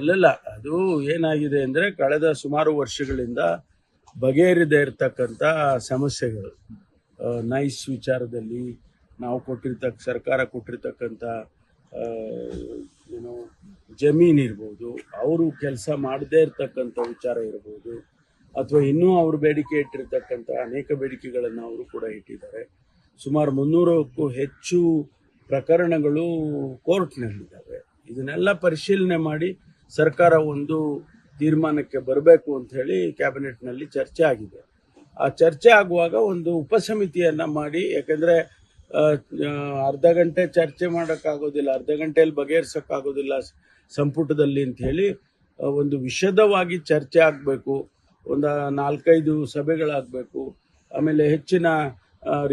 ಅಲ್ಲಲ್ಲ, ಅದು ಏನಾಗಿದೆ ಅಂದ್ರೆ ಕಳೆದ ಸುಮಾರು ವರ್ಷಗಳಿಂದ ಬಗೆಹರಿದೆ ಇರತಕ್ಕಂಥ ಸಮಸ್ಯೆಗಳು. ನೈಸ್ ವಿಚಾರದಲ್ಲಿ ನಾವು ಕೊಟ್ಟಿರ್ತಕ್ಕ, ಸರ್ಕಾರ ಕೊಟ್ಟಿರ್ತಕ್ಕಂಥ ಏನು, ಜಮೀನ್ ಇರ್ಬೋದು, ಅವರು ಕೆಲಸ ಮಾಡದೇ ಇರತಕ್ಕಂಥ ವಿಚಾರ ಇರ್ಬೋದು, ಅಥವಾ ಇನ್ನೂ ಅವರು ಬೇಡಿಕೆ ಇಟ್ಟಿರ್ತಕ್ಕಂಥ ಅನೇಕ ಬೇಡಿಕೆಗಳನ್ನು ಅವರು ಕೂಡ ಇಟ್ಟಿದ್ದಾರೆ. ಸುಮಾರು ಮುನ್ನೂರಕ್ಕೂ ಹೆಚ್ಚು ಪ್ರಕರಣಗಳು ಕೋರ್ಟ್ನಲ್ಲಿದ್ದಾವೆ. ಇದನ್ನೆಲ್ಲ ಪರಿಶೀಲನೆ ಮಾಡಿ ಸರ್ಕಾರ ಒಂದು ತೀರ್ಮಾನಕ್ಕೆ ಬರಬೇಕು ಅಂತ ಹೇಳಿ ಕ್ಯಾಬಿನೆಟ್ನಲ್ಲಿ ಚರ್ಚೆ ಆಗಿದೆ. ಆ ಚರ್ಚೆ ಆಗುವಾಗ ಒಂದು ಉಪಸಮಿತಿಯನ್ನು ಮಾಡಿ, ಯಾಕಂದ್ರೆ ಅರ್ಧ ಗಂಟೆ ಚರ್ಚೆ ಮಾಡೋಕ್ಕಾಗೋದಿಲ್ಲ, ಅರ್ಧ ಗಂಟೆಯಲ್ಲಿ ಬಗೆಹರಿಸೋಕ್ಕಾಗೋದಿಲ್ಲ ಸಂಪುಟದಲ್ಲಿ ಅಂತ ಹೇಳಿ ಒಂದು ವಿಷದವಾಗಿ ಚರ್ಚೆ ಆಗಬೇಕು. ಒಂದು ನಾಲ್ಕೈದು ಸಭೆಗಳಾಗಬೇಕು. ಆಮೇಲೆ ಹೆಚ್ಚಿನ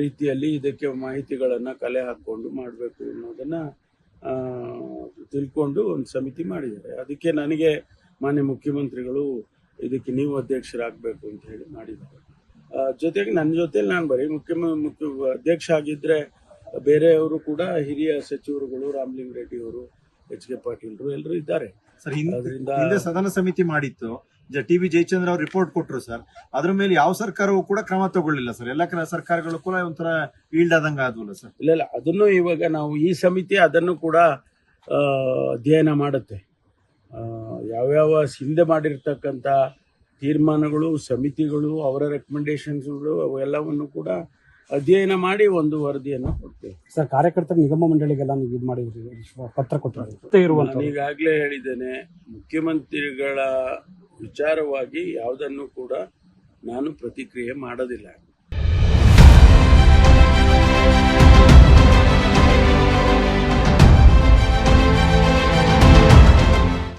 ರೀತಿಯಲ್ಲಿ ಇದಕ್ಕೆ ಮಾಹಿತಿಗಳನ್ನು ಕಲೆ ಹಾಕ್ಕೊಂಡು ಮಾಡಬೇಕು ಅನ್ನೋದನ್ನ ತಿಳ್ಕೊಂಡು ಒಂದು ಸಮಿತಿ ಮಾಡಿದ್ದಾರೆ. ಅದಕ್ಕೆ ನನಗೆ ಮಾನ್ಯ ಮುಖ್ಯಮಂತ್ರಿಗಳು ಇದಕ್ಕೆ ನೀವು ಅಧ್ಯಕ್ಷರಾಗಬೇಕು ಅಂತ ಹೇಳಿ ಮಾಡಿದ್ದಾರೆ. ಜೊತೆಗೆ ನನ್ನ ಜೊತೆಲಿ ನಾನು ಬರೀ ಮುಖ್ಯ ಮುಖ್ಯ ಅಧ್ಯಕ್ಷ ಆಗಿದ್ದರೆ ಬೇರೆಯವರು ಕೂಡ ಹಿರಿಯ ಸಚಿವರುಗಳು ರಾಮಲಿಂಗ ರೆಡ್ಡಿ ಅವರು ಎಚ್ ಕೆ ಪಾಟೀಲ್ರು ಎಲ್ಲರೂ ಇದ್ದಾರೆ. ಸರಿ ಅದರಿಂದ ಸದನ ಸಮಿತಿ ಮಾಡಿತ್ತು. ಟಿ ವಿ ಜಯಚಂದ್ರ ಅವ್ರು ರಿಪೋರ್ಟ್ ಕೊಟ್ಟರು ಸರ್ ಅದ್ರ ಮೇಲೆ ಯಾವ ಸರ್ಕಾರವೂ ಕೂಡ ಕ್ರಮ ತಗೊಳ್ಳಿಲ್ಲ ಸರ್ ಎಲ್ಲ ಸರ್ಕಾರಗಳು ಕೂಡ ಒಂಥರ ಈಲ್ಡ್ ಆದಂಗ ಆದ್ವಲ್ಲ ಸರ್ ಇಲ್ಲ ಇಲ್ಲ. ಅದನ್ನು ಇವಾಗ ನಾವು ಈ ಸಮಿತಿ ಅದನ್ನು ಕೂಡ ಅಧ್ಯಯನ ಮಾಡುತ್ತೆ. ಯಾವ್ಯಾವ ಹಿಂದೆ ಮಾಡಿರ್ತಕ್ಕಂಥ ತೀರ್ಮಾನಗಳು ಸಮಿತಿಗಳು ಅವರ ರೆಕಮೆಂಡೇಶನ್ಸ್ಗಳು ಅವೆಲ್ಲವನ್ನು ಕೂಡ ಅಧ್ಯಯನ ಮಾಡಿ ಒಂದು ವರದಿಯನ್ನು ಕೊಡ್ತೇವೆ. ಸರ್ ಕಾರ್ಯಕರ್ತರ ನಿಗಮ ಮಂಡಳಿಗೆಲ್ಲ ನೀವು ಇದು ಮಾಡಿದ್ರಿ ಪತ್ರ ಕೊಟ್ಟರೆ ಈಗಾಗಲೇ ಹೇಳಿದ್ದೇನೆ ಮುಖ್ಯಮಂತ್ರಿಗಳ ವಿಚಾರವಾಗಿ ಯಾವುದನ್ನು ಕೂಡ ನಾನು ಪ್ರತಿಕ್ರಿಯೆ ಮಾಡೋದಿಲ್ಲ.